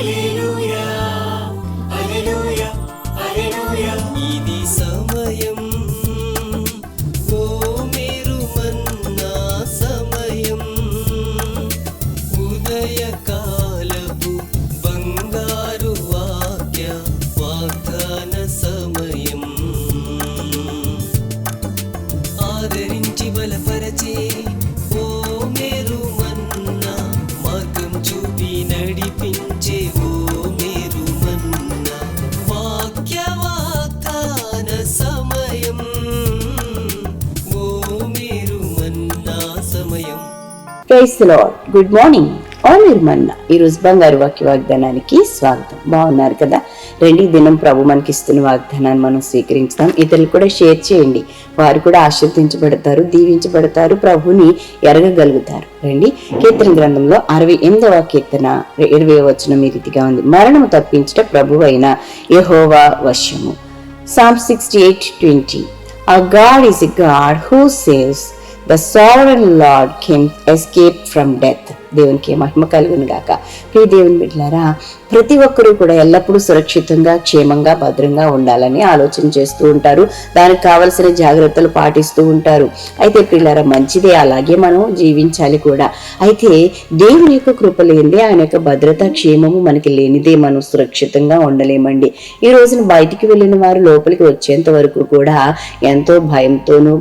ఇది price good morning. All మన్న. ఈరోజు బంగారు వాక్య వాగ్దానానికి స్వాగతం. బాగున్నారు కదా? రెండు దినం ప్రభు మనకి ఇస్తున్న వాగ్దానాన్ని మనం స్వీకరించుదాం. ఇతరులు కూడా షేర్ చేయండి. వారు కూడా ఆశీర్దించబడతారు దీవించబడతారు ప్రభుని ఎరగగలుగుతారు. రండి. కీర్తన గ్రంథంలో అరవై ఎనిమిదవ కీర్తన ఇరవై వచనం ఈ రీతిగా ఉంది. మరణము తప్పించట ప్రభు అయిన యహోవా వశ్యము psalm sixty eight twenty a God is a God who saves The sovereign Lord can escape from death. దేవునికి మహిమ కలుగును గాక ప్రియ దేవుని బిడ్డలారా ప్రతి ఒక్కరూ కూడా ఎల్లప్పుడూ సురక్షితంగా క్షేమంగా భద్రంగా ఉండాలని ఆలోచన చేస్తూ ఉంటారు. దానికి కావలసిన జాగ్రత్తలు పాటిస్తూ ఉంటారు. అయితే పిల్లల మంచిదే. అలాగే మనం జీవించాలి కూడా. అయితే దేవుని యొక్క కృప లేనిదే ఆయన యొక్క భద్రత క్షేమము మనకి లేనిదే మనం సురక్షితంగా ఉండలేమండి. ఈ రోజున బయటికి వెళ్ళిన వారు లోపలికి వచ్చేంత వరకు కూడా ఎంతో భయంతోనూ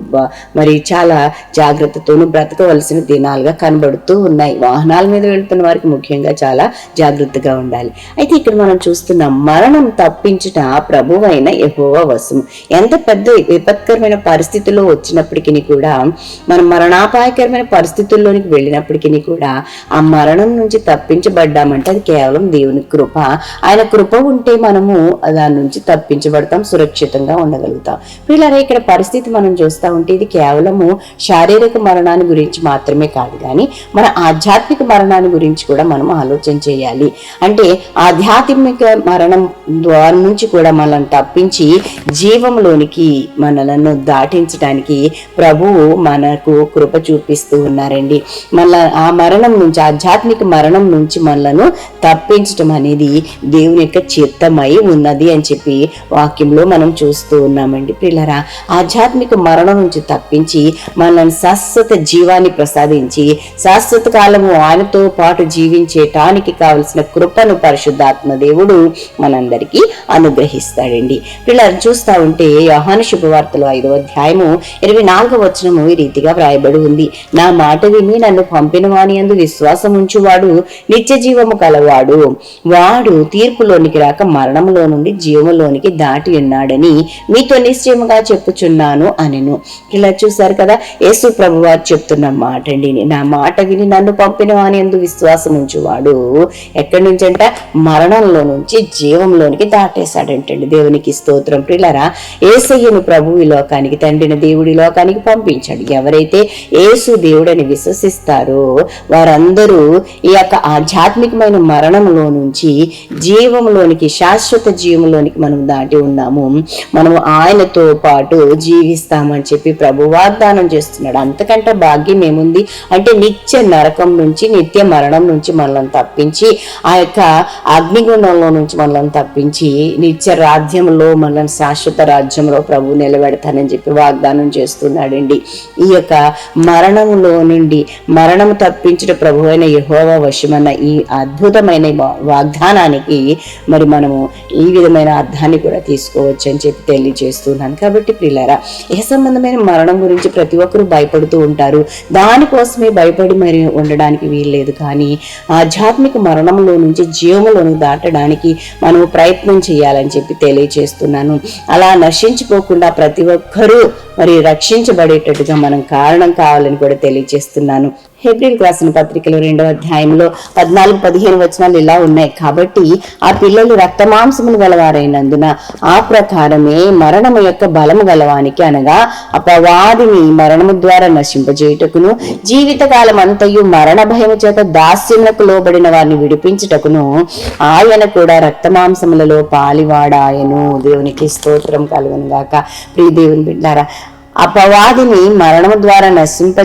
మరి చాలా జాగ్రత్తతోనూ బ్రతకవలసిన దినాలుగా కనబడుతూ ఉన్నాయి. వాహనాల మీద వెళ్తున్న వారికి ముఖ్యంగా చాలా జాగ్రత్తగా ఉండాలి. అయితే ఇక్కడ మనం చూస్తున్నాం మరణం తప్పించుట ప్రభువైన యెహోవా వశము ఎంత పెద్ద విపత్కరమైన పరిస్థితుల్లో వచ్చినప్పటికీ కూడా మనం మరణాపాయకరమైన పరిస్థితుల్లోనికి వెళ్ళినప్పటికీ కూడా ఆ మరణం నుంచి తప్పించబడ్డామంటే అది కేవలం దేవుని కృప. ఆయన కృప ఉంటే మనము దాని నుంచి తప్పించబడతాం సురక్షితంగా ఉండగలుగుతాం. పిల్లరా ఇక్కడ పరిస్థితి మనం చూస్తూ ఉంటే ఇది కేవలము శారీరక మరణాన్ని గురించి మాత్రమే కాదు కానీ మన ఆధ్యాత్మిక మరణాన్ని గురించి కూడా మనం ఆలోచన చేయాలి. అంటే ఆధ్యాత్మిక మరణం ద్వారా నుంచి కూడా మనల్ని తప్పించి జీవంలోనికి మనలను దాటించడానికి ప్రభువు మనకు కృప చూపిస్తూ ఉన్నారండి. మళ్ళా ఆ మరణం నుంచి ఆధ్యాత్మిక మరణం నుంచి మనలను తప్పించటం అనేది దేవుని యొక్క చిత్తమై ఉన్నది అని చెప్పి వాక్యంలో మనం చూస్తూ ఉన్నామండి. పిల్లరా ఆధ్యాత్మిక మరణం నుంచి తప్పించి మనల్ని శాశ్వత జీవాన్ని ప్రసాదించి శాశ్వత కాలము ఆయనతో పాటు జీవించేటానికి కావలసిన కృపను పరిశుద్ధాత్మ దేవుడు మనందరికీ అనుగ్రహిస్తాడండి. పిల్లలు చూస్తా ఉంటే యోహాను శుభవార్తలు ఐదవ అధ్యాయము ఇరవై నాలుగవ వచనము ఈ రీతిగా వ్రాయబడి ఉంది. నా మాట విని నన్ను పంపిన వాని అందు విశ్వాసం ఉంచువాడు నిత్య జీవము కలవాడు. వాడు తీర్పులోనికి రాక మరణంలో నుండి జీవములోనికి దాటి ఉన్నాడని మీతో నిశ్చయముగా చెప్పుచున్నాను అనెను. ఇలా చూశారు కదా యేసు ప్రభు వారు చెప్తున్న మాట అండి నా మాట విని నన్ను పంపిన వాని ఎందు విశ్వాసం ఉంచువాడు ఎక్కడి నుంచి అంట మరణంలో నుంచి జీవంలోనికి దాటేశాడంటండి. దేవునికి స్తోత్రం. ప్రిలరా ఏసయ్యను ప్రభు ఈ లోకానికి తండ్రిని దేవుడి లోకానికి పంపించాడు. ఎవరైతే ఏసు దేవుడని విశ్వసిస్తారో వారందరూ ఈ యొక్క ఆధ్యాత్మికమైన మరణంలో నుంచి జీవంలోనికి శాశ్వత జీవంలోనికి మనం దాటి ఉన్నాము. మనము ఆయనతో పాటు జీవిస్తామని చెప్పి ప్రభు వాగ్దానం చేస్తున్నాడు. అంతకంటే భాగ్యం ఏముంది? అంటే నిత్య నరకం నుంచి నిత్య మరణం నుంచి మనల్ని తప్పించి ఆ యొక్క అగ్నిగుండంలో నుంచి మనల్ని తప్పించి నిత్య రాజ్యంలో మనల్ని శాశ్వత రాజ్యంలో ప్రభు నిలబెడతానని చెప్పి వాగ్దానం చేస్తున్నాడండి. ఈ యొక్క మరణములో నుండి మరణం తప్పించిన ప్రభు అయిన యహోవా వశమన్న ఈ అద్భుతమైన వాగ్దానానికి మరి మనము ఈ విధమైన అర్థాన్ని కూడా తీసుకోవచ్చు అని చెప్పి తెలియజేస్తున్నాను. కాబట్టి పిల్లరా ఏ సంబంధమైన మరణం గురించి ప్రతి ఒక్కరూ భయపడుతూ ఉంటారు. దానికోసమే భయపడి మరి ఉండడానికి వీల్లేదు. కానీ ఆధ్యాత్మిక మరణంలో నుంచి జీవములోని దాటడానికి మనం ప్రయత్నం చేయాలని చెప్పి తెలియజేస్తున్నాను. అలా నశించిపోకుండా ప్రతి ఒక్కరూ మరి రక్షించబడేటట్టుగా మనం కారణం కావాలని కూడా తెలియజేస్తున్నాను. హెబ్రిల్ రాసిన పత్రికలో రెండవ అధ్యాయంలో పద్నాలుగు పదిహేను వచనాలు ఇలా ఉన్నాయి. కాబట్టి ఆ పిల్లలు రక్తమాంసములు గలవారైనందున ఆ ప్రకారమే మరణము యొక్క బలము గలవానికి అనగా అపవాదిని మరణము ద్వారా నశింపజేయుటకును జీవితకాలం అంతయు మరణ భయము చేత దాస్యములకు లోబడిన వారిని విడిపించుటకును ఆయన కూడా రక్తమాంసములలో పాలివాడాయను. దేవునికి స్తోత్రం కలుగును గాక ప్రియ దేవుని బిడ్డారా అపవాదిని మరణం ద్వారా నశింప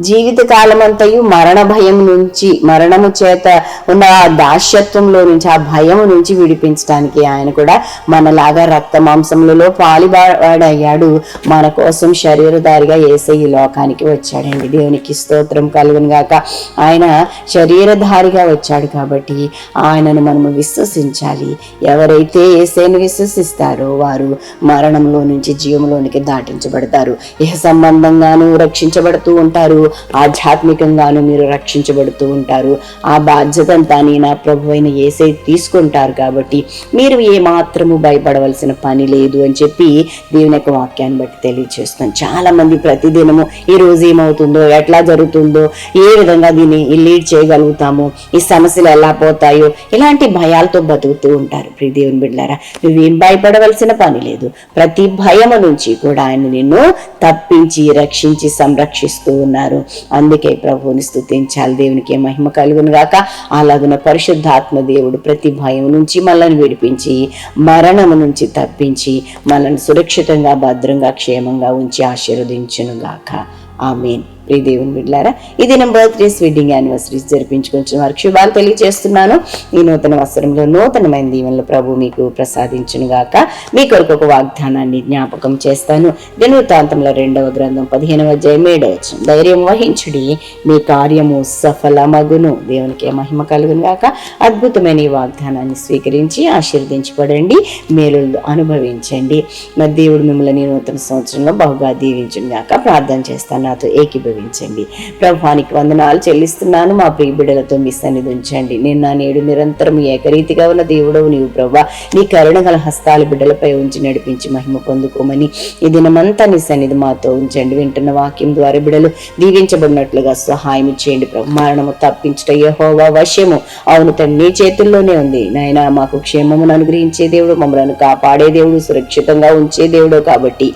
జీవితకాలమంతయు జీవిత కాలమంతయు మరణ భయం నుంచి మరణము చేత ఉన్న ఆ దాస్యత్వంలో నుంచి ఆ భయం నుంచి విడిపించడానికి ఆయన కూడా మనలాగా రక్త మాంసములలో పాలిబాడయ్యాడు. మన కోసం శరీరధారిగా ఏసై ఈ లోకానికి వచ్చాడండి. దేవునికి స్తోత్రం కలుగును గాక. ఆయన శరీరధారిగా వచ్చాడు కాబట్టి ఆయనను మనము విశ్వసించాలి. ఎవరైతే ఏసైని విశ్వసిస్తారో వారు మరణంలో నుంచి జీవంలోనికి దాటించబడతారు. ఇహ సంబంధంగాను రక్షించబడుతూ ఉంటారు. ఆధ్యాత్మికంగాను మీరు రక్షించబడుతూ ఉంటారు. ఆ బాధ్యత అంతా నీ నా ప్రభు అయిన ఏసై తీసుకుంటారు కాబట్టి మీరు ఏ మాత్రము భయపడవలసిన పని లేదు అని చెప్పి దేవుని యొక్క వాక్యాన్ని బట్టి తెలియజేస్తాం చాలా మంది ప్రతిదినము ఈ రోజు ఏమవుతుందో ఎట్లా జరుగుతుందో ఏ విధంగా దీన్ని లీడ్ చేయగలుగుతాము ఈ సమస్యలు ఎలా పోతాయో ఇలాంటి భయాలతో బతుకుతూ ఉంటారు. ప్రియ దేవుని బిడ్డారా నువ్వేం భయపడవలసిన పని లేదు. ప్రతి భయము నుంచి కూడా ఆయన నిన్ను తప్పించి రక్షించి సంరక్షిస్తూ ఉన్నారు. అందుకే ప్రభువుని స్థుతించాలి దేవునికి మహిమ కలుగును గాక. అలాగున పరిశుద్ధాత్మ దేవుడు ప్రతి భయం నుంచి మనల్ని విడిపించి మరణము నుంచి తప్పించి మనల్ని సురక్షితంగా భద్రంగా క్షేమంగా ఉంచి ఆశీర్వదించును గాక. ఆమెన్. ప్రియ దేవుని బిడ్లారా ఇది నా బర్త్డేస్ వెడ్డింగ్ యానివర్సరీస్ జరిపించుకొచ్చిన వారికి శుభాలు తెలియజేస్తున్నాను. ఈ నూతన వస్త్రంలో నూతనమైన దీవెనలు ప్రభు మీకు ప్రసాదించును గాక. మీ కొరకు ఒక వాగ్దానాన్ని జ్ఞాపకం చేస్తాను. దినవృత్తాంతంలో రెండవ గ్రంథం పదిహేనవ అధ్యాయం ఏడవ ధైర్యం వహించుడి మీ కార్యము సఫలమగును. దేవునికి మహిమ కలుగును గాక. అద్భుతమైన ఈ వాగ్దానాన్ని స్వీకరించి ఆశీర్వదించబడండి మేలులు అనుభవించండి. మరి దేవుడు మిమ్మల్ని నూతన సంవత్సరంలో బహుగా దీవించును గాక. ప్రార్థన చేస్తాను నాతో అనుగ్రహించండి ప్రభానికి వందనాలు చెల్లిస్తున్నాను. మా ప్రియ బిడ్డలతో మీ సన్నిధి ఉంచండి. నిన్న నేడు నిరంతరం ఏకరీతిగా ఉన్న దేవుడవు నీవు ప్రభా నీ కరుణ గల హస్తాలు బిడ్డలపై ఉంచి నడిపించి మహిమ పొందుకోమని ఈ దినమంతా నీ సన్నిధి మాతో ఉంచండి. వింటున్న వాక్యం ద్వారా బిడ్డలు దీవించబడినట్లుగా సహాయం చేయండి ప్రభు. మరణము తప్పించట యహోవా వశ్యము అవును తండ్రి నీ చేతుల్లోనే ఉంది. నాయన మాకు క్షేమమును అనుగ్రహించే దేవుడు మమ్మలను కాపాడే దేవుడు సురక్షితంగా ఉంచే దేవుడు కాబట్టి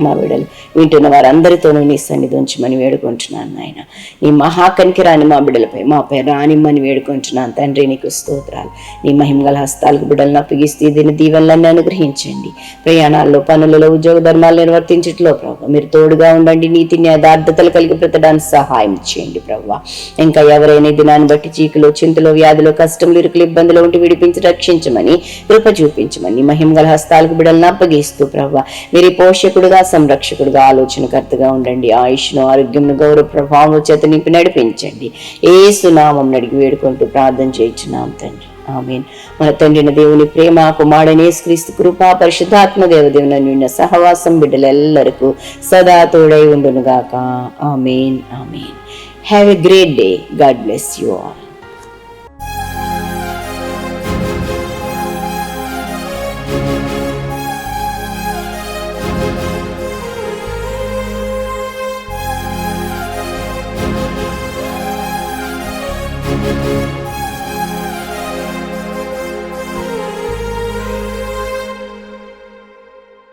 మా బిడ్డలు. వింటున్న వారందరితోనూ నీ సన్నిధి ఉంచమని వేడుకుంటున్నాను నాయన. నీ మహాకనికి రాని మా బిడ్డలపై మాపై రానిమ్మని వేడుకుంటున్నాను తండ్రి నీకు స్తోత్రాలు. నీ మహిమగల హస్తాలకు బిడ్డలను అప్పగిస్తే దీని దీవెనలన్నీ అనుగ్రహించండి. ప్రయాణాల్లో పనులలో ఉద్యోగ ధర్మాలు నిర్వర్తించట్లో ప్రభు మీరు తోడుగా ఉండండి. నీతిని యథార్థతలు కలిగి పెట్టడానికి సహాయం చేయండి ప్రభు. ఇంకా ఎవరైనా దినాన్ని బట్టి చీకులు చింతలు వ్యాధులు కష్టములు ఇరుకులు ఇబ్బందులు ఉంటే విడిపించి రక్షించమని కృప చూపించమని మహిమగల హస్తాలకు బిడ్డలను అప్పగిస్తూ ప్రభు. మీరు పోషకుడుగా సంరక్షకుడుగా ఆలోచనకర్తగా ఉండండి. ఆయుష్ను ఆరోగ్యంను గౌరవ ప్రభావం చేత నింపి నడిపించండి. ఏ సునామం అడిగి వేడుకుంటూ ప్రార్థన చేయించున్నాం తండ్రి. ఆమెన్. మన తండ్రిన దేవుని ప్రేమ కుమారుడనే క్రీస్తు కృప పరిశుద్ధాత్మ దేవదేవుని నిన్న సహవాసం బిడ్డలెల్లరకు సదా తోడై ఉండునుగాక. Amen. Amen. Have a great day God bless you all